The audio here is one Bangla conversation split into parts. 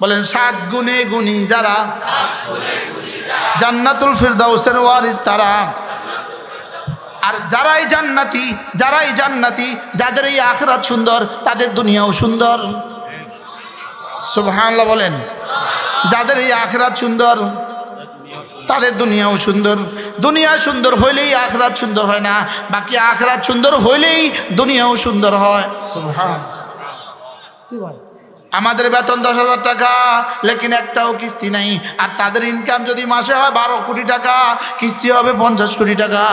বলেন, সাত গুণে গুণী যারা, জান্নাতুল ফিরদাউসের ওয়ারিস তারা। আর যারাই জান্নাতি যারাই জান্নাতি, যাদের এই আখরাত সুন্দর, তাদের দুনিয়াও সুন্দর। সুবহানাল্লাহ বলেন, যাদের এই আখরাত সুন্দর, তাদের দুনিয়াও সুন্দর। দুনিয়া সুন্দর হইলেই আখরাত সুন্দর হয় না, বাকি আখরাত সুন্দর হইলেই দুনিয়াও সুন্দর হয়। আমাদের বেতন দশ হাজার টাকা, লেকিন একটাও কিস্তি নাই। আর তাদের ইনকাম যদি মাসে হয় বারো কোটি টাকা, কিস্তি হবে পঞ্চাশ কোটি টাকা।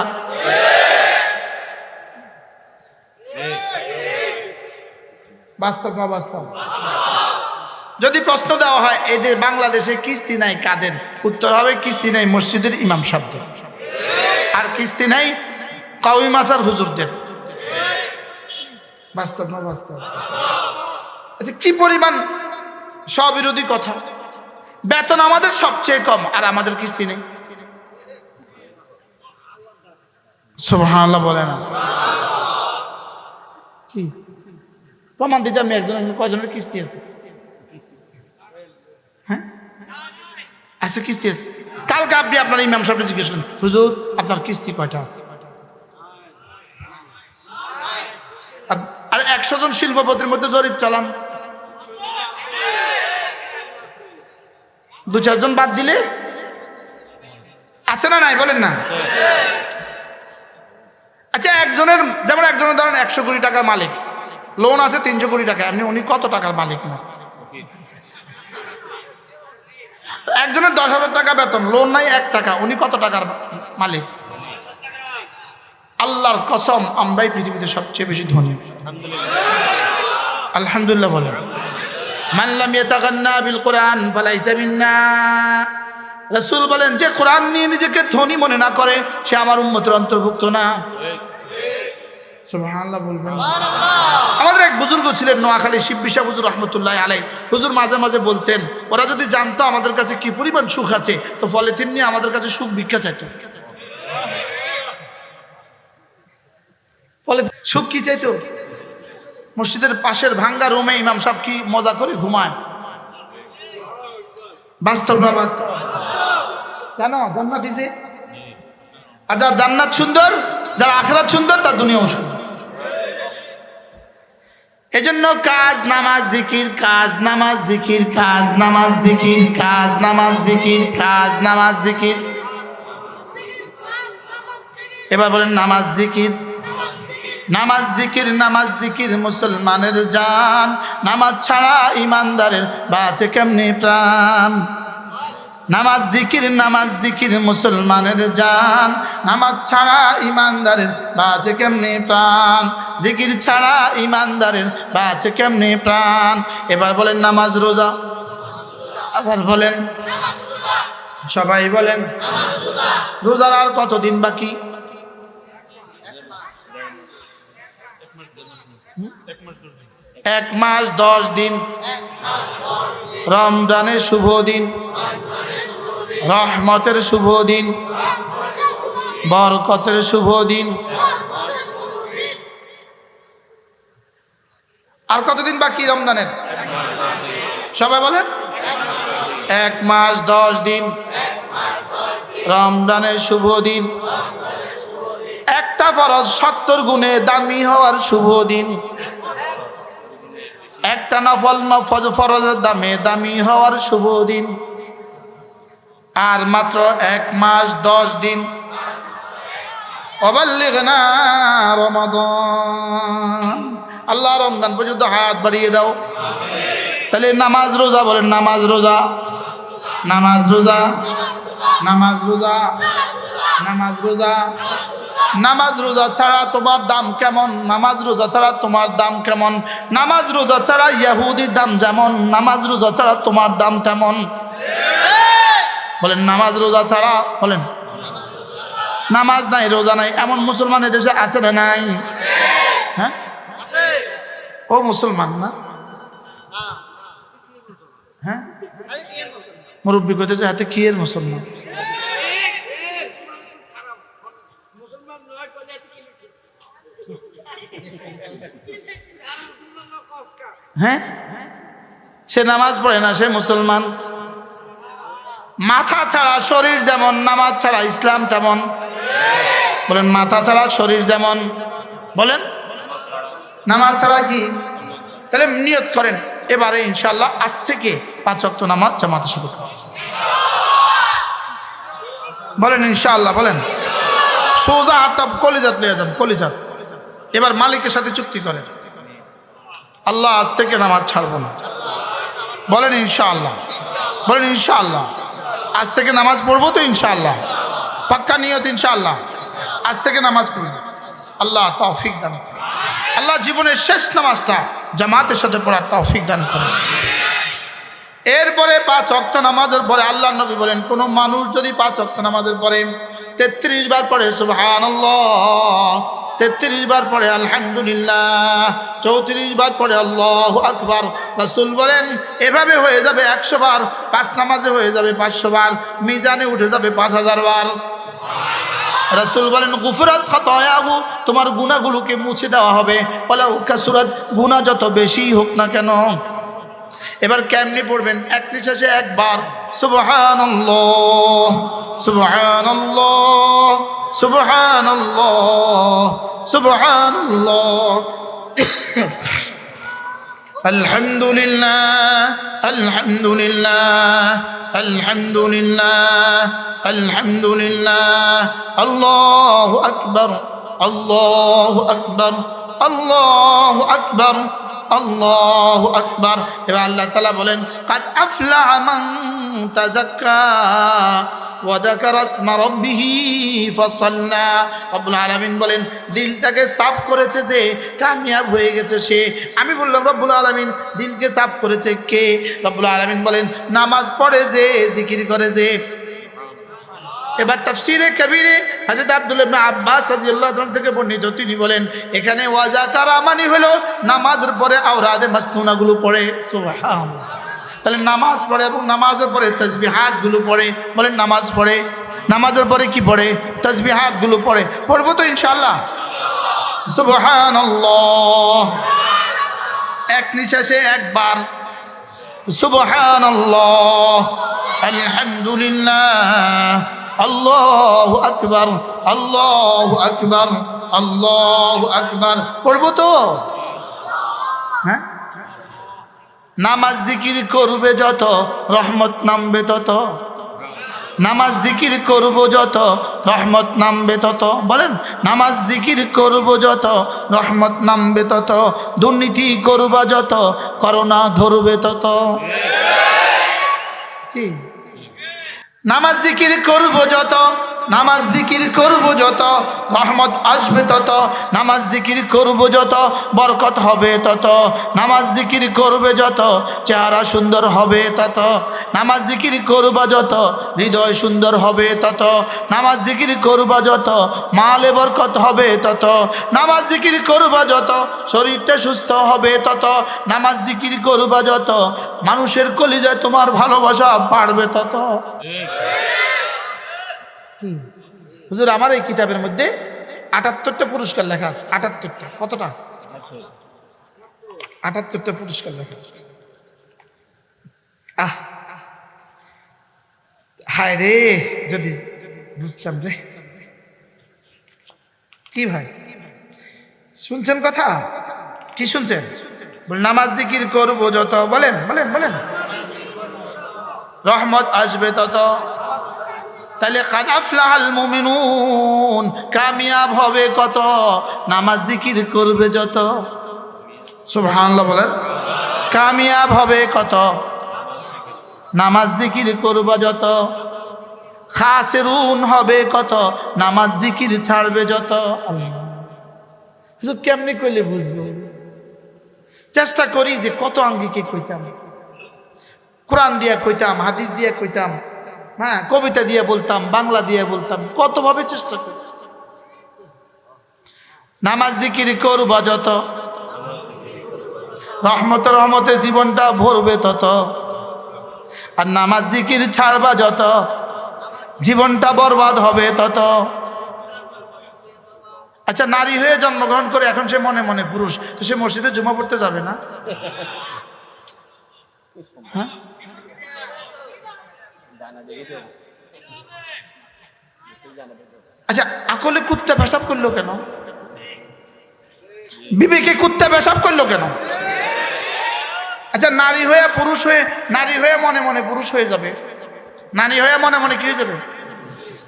বাস্তব না বাস্তব? যদি প্রশ্ন দেওয়া হয় এদের বাংলাদেশে কিস্তি নাই কাদের? উত্তর হবে কিস্তি নাই মসজিদের ইমাম শব্দ আর কিস্তি নাই কাউই মাচার হুজুরদের। বাস্তব না বাস্তব? কি পরিমাণ স্ববিরোধী কথা? বেতন আমাদের সবচেয়ে কম আর আমাদের কিস্তি নেই। বলে না কি? প্রমাণ দিতে আমি একজন কয়জনের কিস্তি আছে? হ্যাঁ? আছে কিস্তি আছে। কালকে আপনি আপনার ইমাম সাহেবকে জিজ্ঞেস করুন হুজুর আপনার কিস্তি কয়টা আছে? আর একশো জন শিল্পপতির মধ্যে জরিপ চালান। দু চারজন বাদ দিলে? আছে না নাই? বলেন না। আচ্ছা একজনের, যেমন একজনের ধরেন একশো কোটি টাকার মালিক লোন আছে তিনশো কোটি টাকা, আপনি উনি কত টাকার মালিক না? একজনের দশ হাজার টাকা বেতন লোন নাই এক টাকা, উনি কত টাকার মালিক? আল্লাহর কসম, আমরাই পৃথিবীতে সবচেয়ে বেশি ধনী। আলহামদুলিল্লাহ বলেন। মানলাম ইয়াতাগান্না বিল কোরআন ফালাইসা মিন্না। রাসূল বলেন যে কোরআন নিয়ে নিজেকে ধনী মনে না করে সে আমার উম্মতের অন্তর্ভুক্ত না। আমাদের এক বুজুর্গ ছিলেন নোয়াখালী শিববিশা হুজুর রহমতুল্লাহ আলাই হুজুর মাঝে মাঝে বলতেন ওরা যদি জানতো আমাদের কাছে কি পরিমাণ সুখ আছে তো ফলে তিনি আমাদের কাছে সুখ ভিক্ষা চাইতো। ফলে সুখ কি চাইতো? মসজিদের পাশের ভাঙ্গা রুমে ইমাম সব কি মজা করে ঘুমায়? বাস্তব না বাস্তব? জানো জান্নাত দিছে আর যার জান্নাত সুন্দর, যার আখরাত সুন্দর, তার দুনিয়াও সুন্দর। এজন্য কাজ, নামাজ, জিকির, কাজ, নামাজ, জিকির, কাজ, নামাজ, জিকির, কাজ, নামাজ, জিকির, কাজ, নামাজ, জিকির। এবার বলেন নামাজ, জিকির। নামাজ জিকির নামাজ জিকির মুসলমানের জান। নামাজ ছাড়া ইমানদারের বাঁচে কেমনি প্রাণ? নামাজ জিকির নামাজ জিকির মুসলমানের জান। নামাজ ছাড়া ইমানদারের বাঁচে কেমনি প্রাণ? জিকির ছাড়া ইমানদারের বাঁচে কেমনি প্রাণ? এবার বলেন নামাজ রোজা। আবার বলেন, সবাই বলেন, রোজার আর কতদিন বাকি? এক মাস দশ দিন। রমজানের শুভ দিন। রহমতের শুভ দিন। বরকতের শুভ দিন। আর কতদিন বাকি রমজানের? সবাই বলেন। এক মাস দশ দিন। রমজানের শুভ দিন। একটা ফরজ সত্তর গুণে দামি হওয়ার শুভ দিন। একটা নফল নফজ ফরজের দামে দামি হওয়ার শুভ দিন। আর মাত্র এক মাস দশ দিন। অবাল্লিগনা রমাদান। আল্লাহ রমজান পর্যন্ত হাত বাড়িয়ে দাও। তাহলে নামাজ রোজা বলেন, নামাজ রোজা। নামাজ রোজা। নামাজ রোজা। নামাজ রোজা। নামাজ রোজা ছাড়া তোমার দাম কেমন? নামাজ রোজা ছাড়া তোমার দাম কেমন? নামাজ রোজা ছাড়া ইয়াহুদির দাম যেমন? নামাজ রোজা ছাড়া তোমার দাম তেমন? বলেন, নামাজ রোজা ছাড়া, বলেন। নামাজ নাই, রোজা নাই। এমন মুসলমান দেশে আছে না নাই? হ্যাঁ? ও মুসলমান না? হ্যাঁ? মুরব্বী কইতেছে, হাতে কি এর মুসলমান হ্যাঁ? সে নামাজ পড়ে না, সে মুসলমান। মাথা ছাড়া শরীর যেমন, নামাজ ছাড়া ইসলাম তেমন। বলেন, মাথা ছাড়া শরীর যেমন। বলেন, নামাজ ছাড়া কি? তাহলে নিয়ত করেন, এবারে ইনশাল্লাহ আজ থেকে পাঁচ অক্ট নামাজ জামাতে শুরু। বলেন, ইনশাআল্লাহ, বলেন। সোজা হাতটা কলিজাত লিয়ে যান, কলিজাত। এবার মালিকের সাথে চুক্তি করেন। আল্লাহ আজ থেকে নামাজ ছাড়বো না। বলেন ইনশাআল্লাহ। বলেন ইনশাআল্লাহ। আজ থেকে নামাজ পড়ব তো ইনশাআল্লাহ। পাক্কা নিয়ত ইনশাআল্লাহ। আজ থেকে নামাজ পড়ব আল্লাহ তৌফিক দান করুন। আল্লাহ জীবনের শেষ নামাজটা জামাতের সাথে পড়ার তৌফিক দান করেন। এরপরে পাঁচ অক্ত নামাজের পরে আল্লাহ নবী বলেন, কোনো মানুষ যদি পাঁচ অক্ত নামাজের পরে তেত্রিশ বার পরে সুবহান তেত্রিশ বার পরে আলহামদুলিল্লাহ। চৌত্রিশ বার পরে আল্লাহ আকবার। রাসুল বলেন, এভাবে হয়ে যাবে একশো বার, পাঁচ নামাজে হয়ে যাবে পাঁচশো বার, মিজানে উঠে যাবে পাঁচ হাজার বার। রাসুল বলেন, গুফরাত খাতায়াহু, তোমার গুণাগুলোকে মুছে দেওয়া হবে। বলে কাসুরাত গুণা যত বেশি হোক না কেন। এবার কেমনি পড়বেন? এক নিঃশ্বাসে একবার। সুবহানাল্লাহ সুবহানাল্লাহ সুবহানাল্লাহ সুবহানাল্লাহ আলহামদুলিল্লাহ আলহামদুলিল্লাহ আলহামদুলিল্লাহ আলহামদুলিল্লাহ আল্লাহু আকবার আল্লাহু আকবার আল্লাহু আকবার আল্লাহু আকবার। এবার আল্লাহ তাআলা বলেন, কাদ আফলা বলেন, দিলটাকে সাফ করেছে যে, কামিয়াব হয়ে গেছে সে। আমি বললাম, রব্বুল আলামিন, দিলকে সাফ করেছে কে? রব্বুল আলামিন বলেন, নামাজ পড়ে যে, জিকির করে যে। এবার তাফসিরে কবিরে হযরত আব্দুল আব্বাস থেকে বর্ণিত, তিনি বলেন, এখানে ওয়াজাকার আমানি হলো, নামাজের পরে আওরাদে মাসনুনাগুলো পড়ে। তাহলে নামাজ পড়ে এবং নামাজের পরে তসবিহাতগুলো পড়ে। বলেন, নামাজ পড়ে। নামাজের পরে কি পড়ে? তসবিহাতগুলো পড়ে। পড়ব তো ইনশাআল্লাহ। সুবহান এক নিঃশ্বাসে একবার। সুবহানাল্লাহ। আলহামদুলিল্লাহ। আল্লাহু আকবার আল্লাহু আকবার আল্লাহু আকবার। পড়ব তো? হ্যাঁ? নামাজ জিকির করবে যত, রহমত নামবে তত। নামাজ জিকির করব যত, রহমত নামবে তত। বলেন, নামাজ জিকির করব যত, রহমত নামবে তত। দুর্নীতি করবা যত, করোনা ধরবে তত। কি নামাজ জিকির করব যত। নামাজ জিকির করব যত রহমত আসবে তত, নামাজ জিকির করব যত, বরকত হবে তত, নামাজ জিকির করবে যত, চেহারা সুন্দর হবে তত, নামাজ জিকির করবা যত, হৃদয় সুন্দর হবে তত, নামাজ জিকির করবা যত, মালে বরকত হবে তত, নামাজ জিকির করবা যত, শরীরটা সুস্থ হবে তত, নামাজ জিকির করবা যত, মানুষের কলিজায় তোমার ভালোবাসা বাড়বে তত। হুজুর, আমার এই কিতাবের মধ্যে আটাত্তরটা পুরস্কার লেখা আছে। আটাত্তরটা। কতটা? আটাত্তরটা পুরস্কার লেখা আছে। আহ! হায় রে, যদি বুঝতাম রে। কি ভাই? শুনছেন কথা? কি শুনছেন? নামাজ জিকির করব যত। বলেন বলেন বলেন। রহমত আসবে তত। তাহলে কাদাফলাহাল মুমিনুন, কামিয়াব হবে কত? নামাজ জিকির করবে যত। সুবহানাল্লাহ বলেন। কামিয়াব হবে কত? নামাজ জিকির করবে যত। খাসেরুন হবে কত? নামাজ জিকির ছাড়বে যত। কেমনি কইলে বুঝব? চেষ্টা করি যে কত আঙ্গিকে কইতাম। কোরআন দিয়ে কইতাম, হাদিস দিয়ে কইতাম। হ্যাঁ কবিতা দিয়ে বলতাম, বাংলা দিয়ে বলতাম, কতভাবে চেষ্টা করি। নামাজ জিকির করবা যত, রহমত রহমতে জীবনটা ভরবে তত, আর নামাজ জিকির ছাড়বা যত, জীবনটা বরবাদ হবে তত। আচ্ছা নারী হয়ে জন্মগ্রহণ করে এখন সে মনে মনে পুরুষ, তো সে মসজিদে জমা পড়তে যাবে না? হ্যাঁ? আচ্ছা আকলে কুত্তা পেশাব করল কেন? বিবেকে কুত্তা পেশাব করল কেন? আচ্ছা নারী হয়ে পুরুষ হয়ে, নারী হয়ে মনে মনে পুরুষ হয়ে যাবে। নারী হয়ে মনে মনে কি হয়ে যাবে?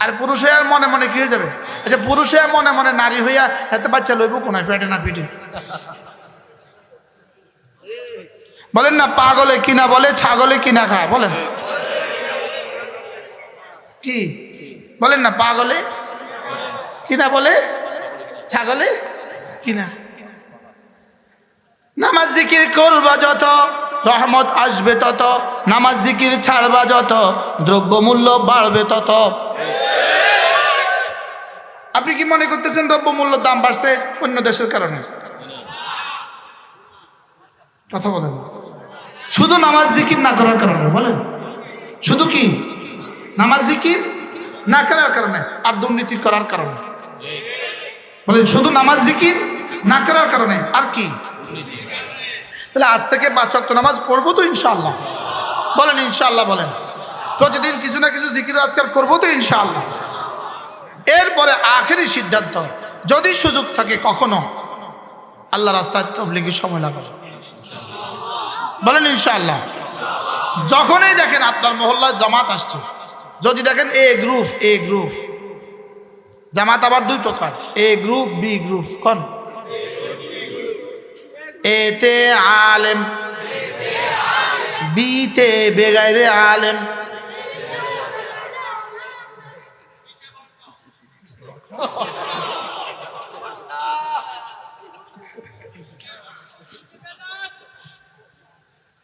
আর পুরুষ হয়ে আর মনে মনে কি হয়ে যাবে? আচ্ছা পুরুষ হয়ে মনে মনে, নারী হইয়া এত বাচ্চা লইব কোনায়, পেটে না পিঠে? বলেন না, পাগলে কিনা বলে, ছাগলে কিনা খায়, বলেন। কি? বলেন না, পাগলে? কিনা বলে? ছাগলে? কিনা? নামাজ জিকির করবা যত, রহমত আসবে তত, নামাজ জিকির ছাড়বা যত, দ্রব্যমূল্য বাড়বে তত। আপনি কি মনে করতেছেন দ্রব্যমূল্য দাম বাড়ছে অন্য দেশের কারণে? কথা বলেন। শুধু নামাজ জিকির না করার কারণে, বলেন। শুধু কি? নামাজ জিকির না করার কারণে, আর দুর্নীতি করার কারণে। বলেন, শুধু নামাজ জিকির না করার কারণে, আর কি? তাহলে আজ থেকে পাঁচ ওয়াক্ত নামাজ পড়ব তো ইনশাআল্লাহ। বলেন ইনশাআল্লাহ বলেন। প্রতিদিন কিছু না কিছু জিকির আজকাল করব তো ইনশাআল্লাহ। এরপরে আখেরি সিদ্ধান্ত, যদি সুযোগ থাকে কখনো, আল্লাহ রাস্তায় তবলিগের সময় লাগাবে। বলেন, ইনশাআল্লাহ। যখনই দেখেন আপনার মহল্লায় জামাত আসছে যদি দেখেন এ গ্রুপ এ গ্রুপ জামাত আবার দুই প্রকার। এ গ্রুপ বি গ্রুপ কোন? এতে আলেম। বিতে বেগাইরে আলেম।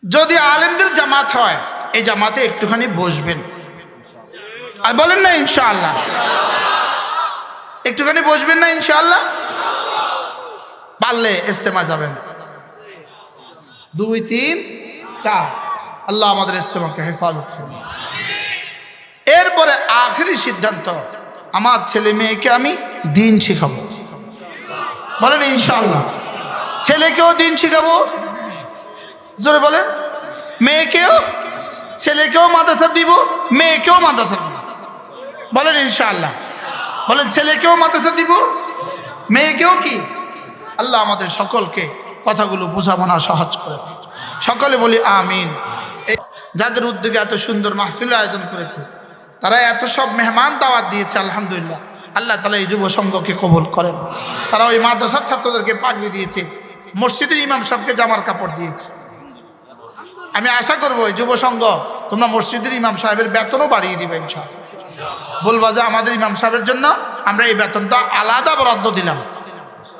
যদি আলেমদের জামাত হয়, এই জামাতে একটুখানি বসবেন। আর বলেন না ইনশাআল্লাহ। একটুখানি বসবেন না ইনশাআল্লাহ? পারলে ইস্তেমা যাবেন। দুই, তিন, চার। আল্লাহ আমাদের ইস্তেমাকে হেফাজত এরপরে আখরি সিদ্ধান্ত, আমার ছেলে মেয়েকে আমি দিন শিখাবো। বলেন ইনশাআল্লাহ। ছেলেকেও দিন শিখাবো? জোরে বলেন। মেয়েকেও? ছেলেকেও মাদ্রাসা দিব, মেয়েকেও মাদ্রাসা দিব। বলেন ইনশাআল্লাহ। বলেন, ছেলেকেও মাদ্রাসা দিব, মেয়েকেও কি? আল্লাহ আমাদের সকলকে কথাগুলো বোঝাপনা সহজ করে সকলে বলি আমিন। যাদের উদ্যোগে এত সুন্দর মাহফিল আয়োজন করেছে, তারা এত সব মেহমান দাওয়াত দিয়েছে, আলহামদুলিল্লাহ। আল্লাহ তালা এই যুব সংঘকে কবল করেন। তারা ওই মাদ্রাসার ছাত্রদেরকে পাগড়ি দিয়েছে, মসজিদের ইমাম সাহেবকে জামার কাপড় দিয়েছে। আমি আশা করব যুব সংঘ তোমরা মসজিদের ইমাম সাহেবের বেতনও বাড়িয়ে দিবে, ইনশাআল্লাহ। বলবা যে আমাদের ইমাম সাহেবের জন্য আমরা এই বেতনটা আলাদা বরাদ্দ দিলাম।